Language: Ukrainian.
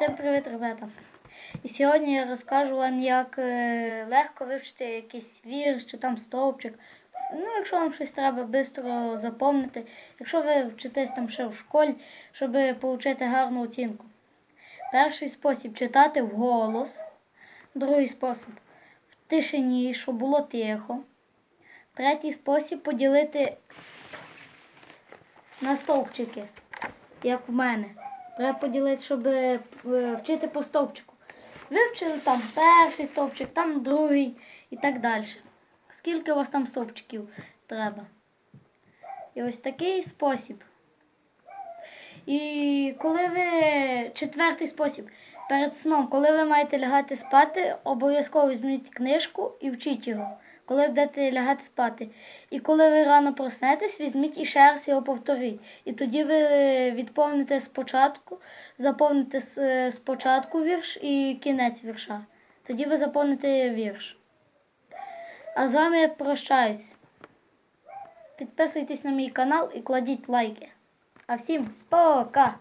Всім привіт, ребята! І сьогодні я розкажу вам, як е, легко вивчити якийсь вірш чи там стовпчик. Ну, якщо вам щось треба швидко запомнити, якщо ви вчитесь там ще в школі, щоб отримати гарну оцінку. Перший спосіб читати вголос, другий спосіб в тишині, щоб було тихо. Третій спосіб поділити на стовпчики, як в мене. Треба поділити, щоб е, вчити по стовпчику. Вивчили там перший стовпчик, там другий і так далі. Скільки у вас там стовпчиків треба? І ось такий спосіб. І коли ви четвертий спосіб, перед сном, коли ви маєте лягати спати, обов'язково візьміть книжку і вчіть його, коли будете лягати спати. І коли ви рано проснетесь, візьміть і ще раз його повторіть. І тоді ви відповните спочатку, заповните спочатку вірш і кінець вірша. Тоді ви заповните вірш. А з вами я прощаюсь. Підписуйтесь на мій канал і кладіть лайки. А всім пока!